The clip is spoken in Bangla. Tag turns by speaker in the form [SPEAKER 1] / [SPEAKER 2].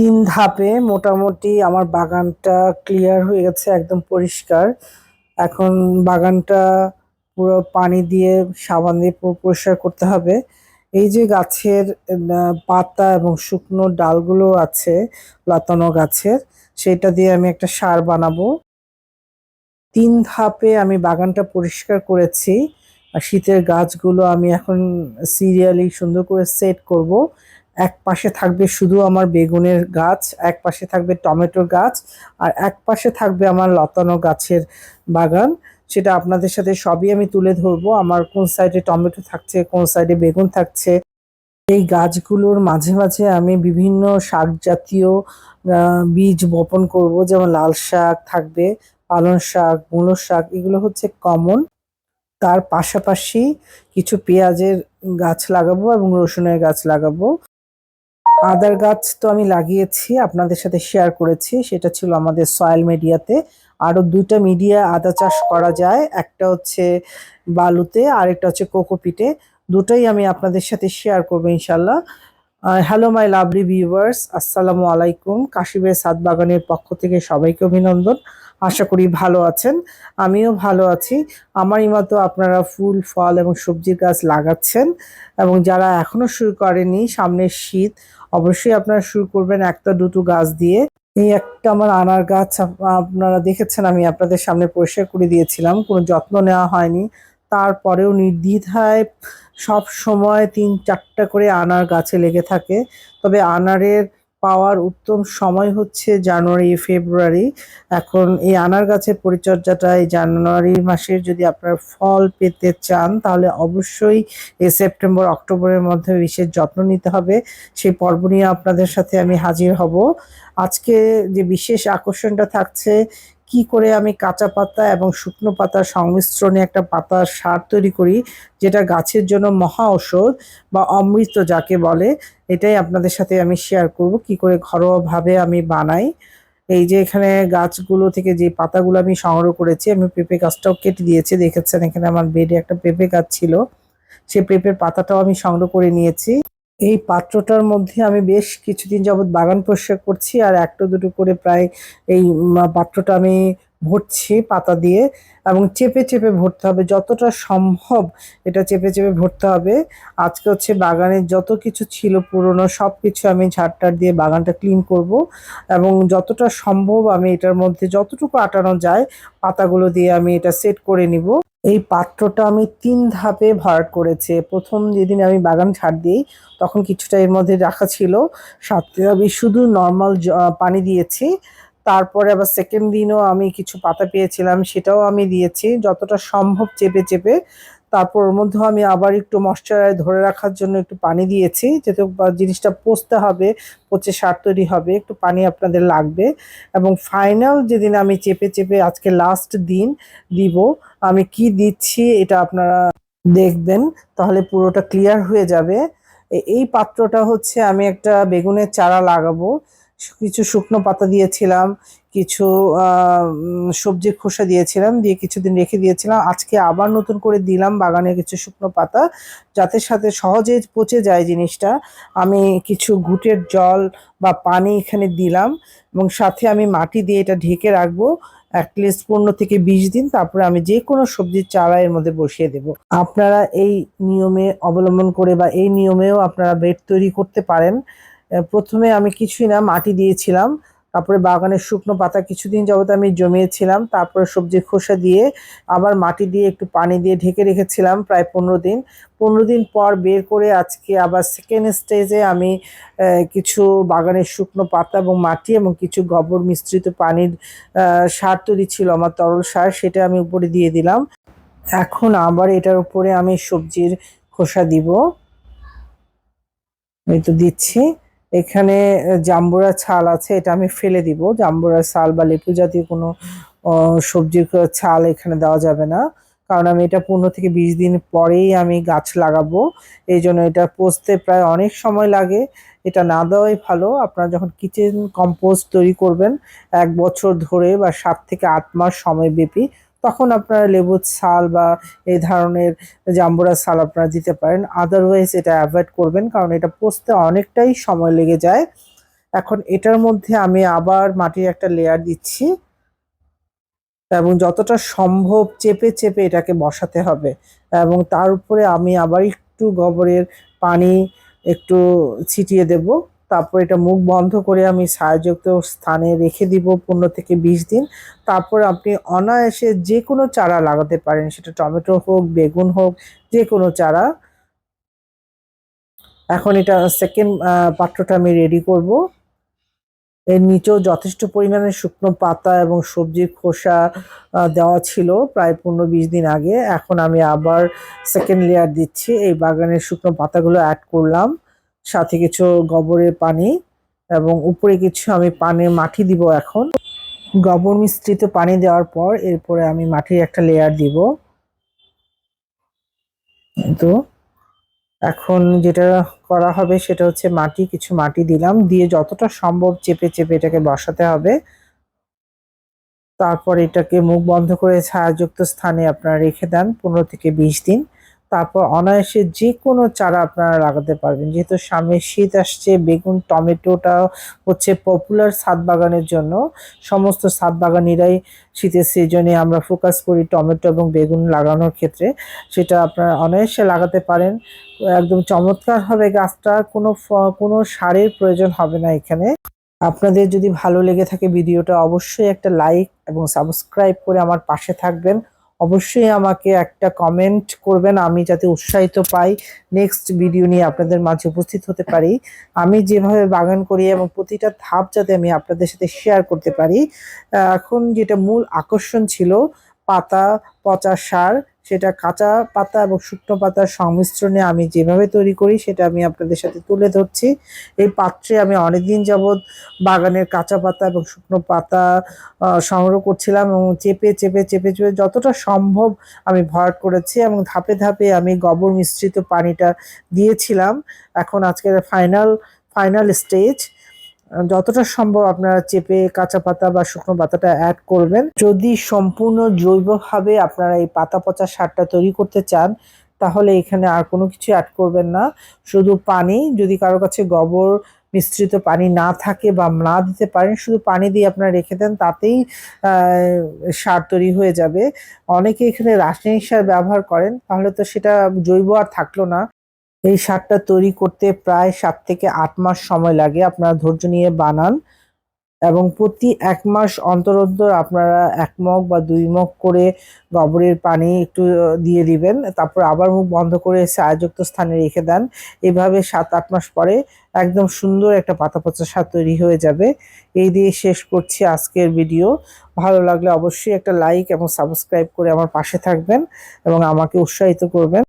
[SPEAKER 1] তিন ধাপে মোটামুটি আমার বাগানটা ক্লিয়ার হয়ে গেছে, একদম পরিষ্কার। এখন বাগানটা পুরো পানি দিয়ে, সাবান দিয়ে পুরো পরিষ্কার করতে হবে। এই যে গাছের পাতা এবং শুকনো ডালগুলো আছে, লতানো গাছের, সেটা দিয়ে আমি একটা সার বানাবো। তিন ধাপে আমি বাগানটা পরিষ্কার করেছি। আর শীতের গাছগুলো আমি এখন সিরিয়ালি সুন্দর করে সেট করব। এক পাশে থাকবে শুধু আমার বেগুনের গাছ, এক পাশে থাকবে টমেটোর গাছ, আর এক পাশে থাকবে আমার লতানো গাছের বাগান। সেটা আপনাদের সাথে সবই আমি তুলে ধরবো, আমার কোন সাইডে টমেটো থাকছে, কোন সাইডে বেগুন থাকছে। এই গাছগুলোর মাঝে মাঝে আমি বিভিন্ন শাক জাতীয় বীজ বপন করব, যেমন লাল শাক থাকবে, পালং শাক, মূলো শাক, এগুলো হচ্ছে কমন তার পাশাপাশি কিছু পেঁয়াজের গাছ লাগাবো এবং রসুনের গাছ লাগাবো। আদার গাছ তো আমি লাগিয়েছি, আপনাদের সাথে শেয়ার করেছি, সেটা ছিল আমাদের সয়েল মিডিয়াতে আরও দুইটা মিডিয়া আদা চাষ করা যায়, একটা হচ্ছে বালুতে, আরেকটা হচ্ছে কোকোপিটে। দুটোই আমি আপনাদের সাথে শেয়ার করব ইনশাল্লাহ হ্যালো মাই লাভলি ভিউয়ার্স আসসালামু আলাইকুম। কাশিবের সাত বাগানের পক্ষ থেকে সবাইকে অভিনন্দন। আশা করি ভালো আছেন, আমিও ভালো আছি। আমারই মতো আপনারা ফুল, ফল এবং সবজির গাছ লাগাচ্ছেন এবং যারা এখনও শুরু করেনি সামনের শীত অবশ্যই আপনারা শুরু করবেন একটা দুটো গাছ দিয়ে। এই একটা আমার আনার গাছ আপনারা দেখেছেন, আমি আপনাদের সামনে পরিষ্কার করে দিয়েছিলাম, কোনো যত্ন নেওয়া হয়নি। তারপরেও নির্দ্বিধায় সব সময় তিন চারটা করে আনার গাছে লেগে থাকে। তবে আনারের পাওয়ার উত্তম সময় হচ্ছে জানুয়ারি, ফেব্রুয়ারি। এখন এই আনার গাছের পরিচর্যাটা এই জানুয়ারি মাসে যদি আপনার ফল পেতে চান, তাহলে অবশ্যই এই সেপ্টেম্বর, অক্টোবরের মধ্যে বিশেষ যত্ন নিতে হবে। সেই পর্ব নিয়ে আপনাদের সাথে আমি হাজির হব। আজকে যে বিশেষ আকর্ষণটা থাকছে কি করে আমি কাঁচা পাতা এবং শুকনো পাতার সংমিশ্রণে একটা পাতার সার তৈরি করি, যেটা গাছের জন্য মহা ঔষধ বা অমৃত যাকে বলে, এটাই আপনাদের সাথে আমি শেয়ার করব, কি করে ঘরোয়াভাবে আমি বানাই। এই যে এখানে গাছগুলো থেকে যে পাতাগুলো আমি সংগ্রহ করেছি, আমি পেঁপে গাছটাও কেটে দিয়েছি, দেখেছেন এখানে আমার বেডে একটা পেঁপে গাছ ছিল। সেই পেঁপের পাতাটাও আমি সংগ্রহ করে নিয়েছি। এই পাত্রটার মধ্যে আমি বেশ কিছুদিন যাবৎ বাগান পরিষ্কার করছি আর একটা দুটো করে প্রায় এই পাত্রটা আমি ভরছি পাতা দিয়ে এবং চেপে চেপে ভরতে হবে। যতটা সম্ভব এটা চেপে চেপে ভরতে হবে। আজকে হচ্ছে বাগানের যত কিছু ছিল পুরনো সব কিছু আমি ঝাড়টার দিয়ে বাগানটা ক্লিন করব এবং যতটা সম্ভব আমি এটার মধ্যে যতটুকু আটানো যায় পাতাগুলো দিয়ে আমি এটা সেট করে নিব। এই পাত্রটা আমি তিন ধাপে ভরাট করেছে। প্রথম যেদিন আমি বাগান ছাড় দিই তখন কিছুটা এর মধ্যে রাখা ছিল। সাথে আমি শুধু নর্মাল পানি দিয়েছি। তারপরে আবার সেকেন্ড দিনও আমি কিছু পাতা পেয়েছিলাম, সেটাও আমি দিয়েছি। যতটা সম্ভব চেপে চেপে। তারপর ওর মধ্যেও আমি আবার একটু ময়শ্চারাইজ ধরে রাখার জন্য একটু পানি দিয়েছি বা- জিনিসটা পচতে হবে, পচে সার তৈরি হবে, একটু পানি আপনাদের লাগবে। এবং ফাইনাল যেদিন আমি চেপে চেপে আজকে লাস্ট দিন দিব, আমি কি দিচ্ছি এটা আপনারা দেখবেন, তাহলে পুরোটা ক্লিয়ার হয়ে যাবে। এই পাত্রটা হচ্ছে আমি একটা বেগুনের চারা লাগাবো। কিছু শুকনো পাতা দিয়েছিলাম, কিছু সবজির খোসা দিয়েছিলাম, দিয়ে কিছুদিন রেখে দিয়েছিলাম। আজকে আবার নতুন করে দিলাম বাগানে কিছু শুকনো পাতা, যাতে সাথে সহজে পচে যায় জিনিসটা। আমি কিছু ঘুটের জল বা পানি এখানে দিলাম এবং সাথে আমি মাটি দিয়ে এটা ঢেকে রাখব অ্যাটলিস্ট পনেরো থেকে বিশ দিন। তারপরে আমি যে কোনো সবজির চারা এর মধ্যে বসিয়ে দেব। আপনারা এই নিয়মে অবলম্বন করে বা এই নিয়মেও আপনারা বেড তৈরি করতে পারেন। প্রথমে আমি কিছুই না, মাটি দিয়েছিলাম। তারপরে বাগানের শুকনো পাতা কিছুদিন যাবত আমি জমিয়েছিলাম। তারপরে সবজির খোসা দিয়ে আবার মাটি দিয়ে একটু পানি দিয়ে ঢেকে রেখেছিলাম প্রায় পনেরো দিন। পনেরো দিন পর বের করে আজকে আবার সেকেন্ড স্টেজে আমি কিছু বাগানের শুকনো পাতা এবং মাটি এবং কিছু গোবর মিশ্রিত পানির সার তৈরি ছিল আমার তরল সার, সেটা আমি উপরে দিয়ে দিলাম। এখন আবার এটার উপরে আমি সবজির খোসা দিব। এই তো দিচ্ছি। এখানে জাম্বুরা ছাল আছে, এটা আমি ফেলে দিব। জাম্বুরা ছাল বা লেবু জাতীয় কোনো সবজির ছাল এখানে দেওয়া যাবে না। কারণ আমি এটা পনেরো থেকে বিশ দিন পরেই আমি গাছ লাগাবো। এই জন্য এটা পচতে প্রায় অনেক সময় লাগে। এটা না দেওয়াই ভালো। আপনারা যখন কিচেন কম্পোস্ট তৈরি করবেন, এক বছর ধরে বা সাত থেকে আট মাস সময় ব্যাপী তখন আপনারা লেবুর ছাল বা এই ধরনের জাম্বুরা ছাল আপনারা দিতে পারেন। আদারওয়াইজ এটা অ্যাভয়েড করবেন, কারণ এটা পচতে অনেকটাই সময় লেগে যায়। এখন এটার মধ্যে আমি আবার মাটির একটা লেয়ার দিচ্ছি। এবং যতটা সম্ভব চেপে চেপে এটাকে বসাতে হবে। এবং তার উপরে আমি আবার একটু গোবরের পানি একটু ছিটিয়ে দেব। তারপর এটা মুখ বন্ধ করে আমি ছায়াযুক্ত স্থানে রেখে দিব পনেরো থেকে বিশ দিন। তারপর আপনি অনায়াসে যে কোনো চারা লাগাতে পারেন, সেটা টমেটো হোক, বেগুন হোক যে কোনো চারা। এখন এটা সেকেন্ড পাত্রটা আমি রেডি করব। এর নিচেও যথেষ্ট পরিমাণে শুকনো পাতা এবং সবজির খোসা দেওয়া ছিল প্রায় পনেরো বিশ দিন আগে। এখন আমি আবার সেকেন্ড লেয়ার দিচ্ছি। এই বাগানের শুকনো পাতাগুলো অ্যাড করলাম। সাথে কিছু গোবরের পানি এবং উপরে কিছু আমি পানির মাটি দিব এখন। গোবর মিশ্রিত পানি দেওয়ার পর এরপরে আমি মাটির একটা লেয়ার দিব। তো এখন যেটা করা হবে সেটা হচ্ছে মাটি, কিছু মাটি দিলাম। দিয়ে যতটা সম্ভব চেপে চেপে এটাকে বসাতে হবে। তারপর এটাকে মুখ বন্ধ করে ছায়াযুক্ত স্থানে আপনারা রেখে দেন পনেরো থেকে বিশ দিন। তারপর অনায়াসে যে কোনো চারা আপনারা লাগাতে পারবেন। যেহেতু সামনে শীত আসছে, বেগুন, টমেটোটা হচ্ছে পপুলার ছাদ বাগানের জন্য। সমস্ত ছাদ বাগানিরাই শীতের সিজনে আমরা ফোকাস করি টমেটো এবং বেগুন লাগানোর ক্ষেত্রে। সেটা আপনারা অনায়াসে লাগাতে পারেন। একদম চমৎকার হবে গাছটা কোনো কোনো সারের প্রয়োজন হবে না এখানে। আপনাদের যদি ভালো লেগে থাকে ভিডিওটা, অবশ্যই একটা লাইক এবং সাবস্ক্রাইব করে আমার পাশে থাকবেন। অবশ্যই আমাকে একটা কমেন্ট করবেন, আমি যাতে উৎসাহিত পাই। নেক্সট ভিডিও নিয়ে আপনাদের মাঝে উপস্থিত হতে পারি। আমি যেভাবে বাগান করি এবং প্রতিটা ধাপ যাতে আমি আপনাদের সাথে শেয়ার করতে পারি। এখন যেটা মূল আকর্ষণ ছিল, পাতা, পচা সার সেটা কাঁচা পাতা এবং শুকনো পাতার সংমিশ্রণে আমি যেভাবে তৈরি করি, সেটা আমি আপনাদের সাথে তুলে ধরছি। এই পাত্রে আমি অনেকদিন যাবৎ বাগানের কাঁচা পাতা এবং শুকনো পাতা সংগ্রহ করছিলাম এবং চেপে চেপে চেপে চেপে যতটা সম্ভব আমি ভরাট করেছি এবং ধাপে ধাপে আমি গোবর মিশ্রিত পানিটা দিয়েছিলাম। এখন আজকের ফাইনাল ফাইনাল স্টেজ যতটা সম্ভব আপনারা চেপে কাঁচা পাতা বা শুকনো পাতাটা অ্যাড করবেন। যদি সম্পূর্ণ জৈবভাবে আপনারা এই পাতা পচা সারটা তৈরি করতে চান, তাহলে এখানে আর কোনো কিছু অ্যাড করবেন না। শুধু পানি, যদি কারও কাছে গোবর মিশ্রিত পানি না থাকে বা না দিতে পারেন, শুধু পানি দিয়ে আপনারা রেখে দেন, তাতেই সার তৈরি হয়ে যাবে। অনেকে এখানে রাসায়নিক সার ব্যবহার করেন, তাহলে তো সেটা জৈব আর থাকল না। এই সারটা তৈরি করতে প্রায় সাত থেকে আট মাস সময় লাগে আপনারা ধৈর্য নিয়ে বানান। এবং প্রতি এক মাস অন্তর অন্তর আপনারা এক মগ বা দুই মগ করে গোবরের পানি একটু দিয়ে দিবেন। তারপর আবার মুখ বন্ধ করে ছায়াযুক্ত স্থানে রেখে দেন। এভাবে সাত, আট মাস পরে একদম সুন্দর একটা পাতা পচা সার তৈরি হয়ে যাবে। এই দিয়ে শেষ করছি আজকের ভিডিও। ভালো লাগলে অবশ্যই একটা লাইক এবং সাবস্ক্রাইব করে আমার পাশে থাকবেন এবং আমাকে উৎসাহিত করবেন।